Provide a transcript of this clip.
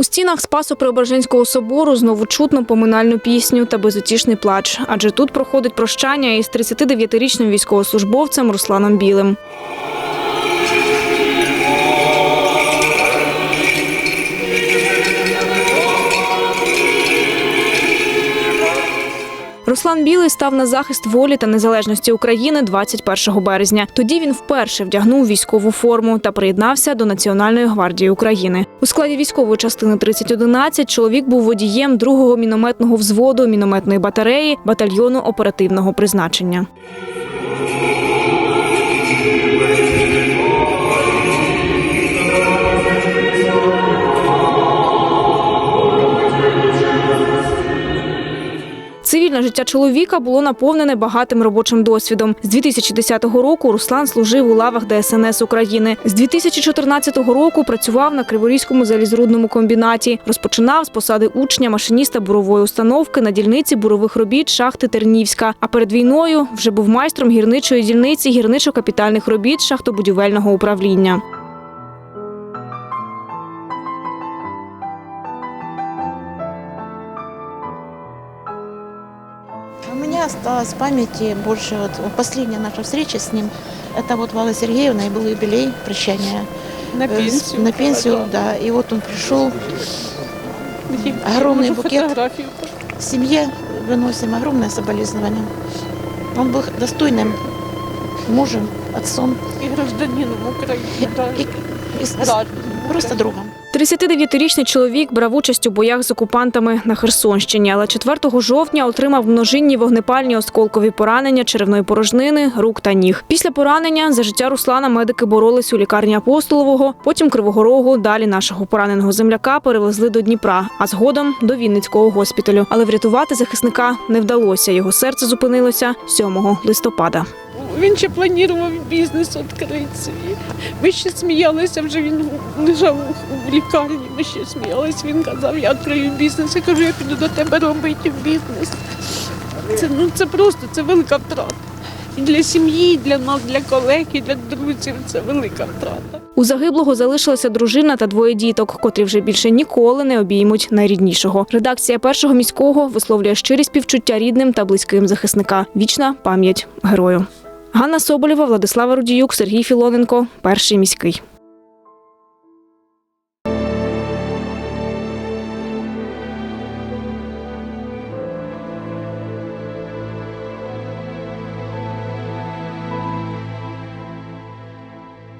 У стінах Спасо-Преображенського собору знову чутно поминальну пісню та безутішний плач, адже тут проходить прощання із 39-річним військовослужбовцем Русланом Білим. Руслан Білий став на захист волі та незалежності України 21 березня. Тоді він вперше вдягнув військову форму та приєднався до Національної гвардії України. У складі військової частини 3011 чоловік був водієм другого мінометного взводу мінометної батареї батальйону оперативного призначення. Цивільне життя чоловіка було наповнене багатим робочим досвідом. З 2010 року Руслан служив у лавах ДСНС України. З 2014 року працював на Криворізькому залізрудному комбінаті. Розпочинав з посади учня машиніста бурової установки на дільниці бурових робіт шахти Тернівська. А перед війною вже був майстром гірничої дільниці гірничо-капітальних робіт шахтобудівельного управління. Меня осталось в памяти больше вот последняя наша встреча с ним. Это вот Вала Сергеевна, и был юбилей прощания. На Э, пенсию. На пенсию, да. И вот он пришел, огромный букет. семье выносим огромное соболезнование. Он был достойным мужем, отцом И гражданином Украины. и, и граждан просто другом. 39-річний чоловік брав участь у боях з окупантами на Херсонщині, але 4 жовтня отримав множинні вогнепальні осколкові поранення черевної порожнини, рук та ніг. Після поранення за життя Руслана медики боролись у лікарні Апостолового, потім Кривого Рогу. Далі нашого пораненого земляка перевезли до Дніпра, а згодом до Вінницького госпіталю. Але врятувати захисника не вдалося. Його серце зупинилося 7 листопада. Він ще планував бізнес відкрити. Ми ще сміялися, вже він лежав у лікарні, ми ще сміялися. Він казав, я відкрию бізнес. Я кажу, я піду до тебе робити бізнес. Це, ну, це просто це велика втрата. І для сім'ї, і для нас, для колег, і для друзів це велика втрата. У загиблого залишилася дружина та двоє діток, котрі вже більше ніколи не обіймуть найріднішого. Редакція першого міського висловлює щирі співчуття рідним та близьким захисника. Вічна пам'ять герою. Ганна Соболєва, Владислава Рудіюк, Сергій Філоненко. Перший міський.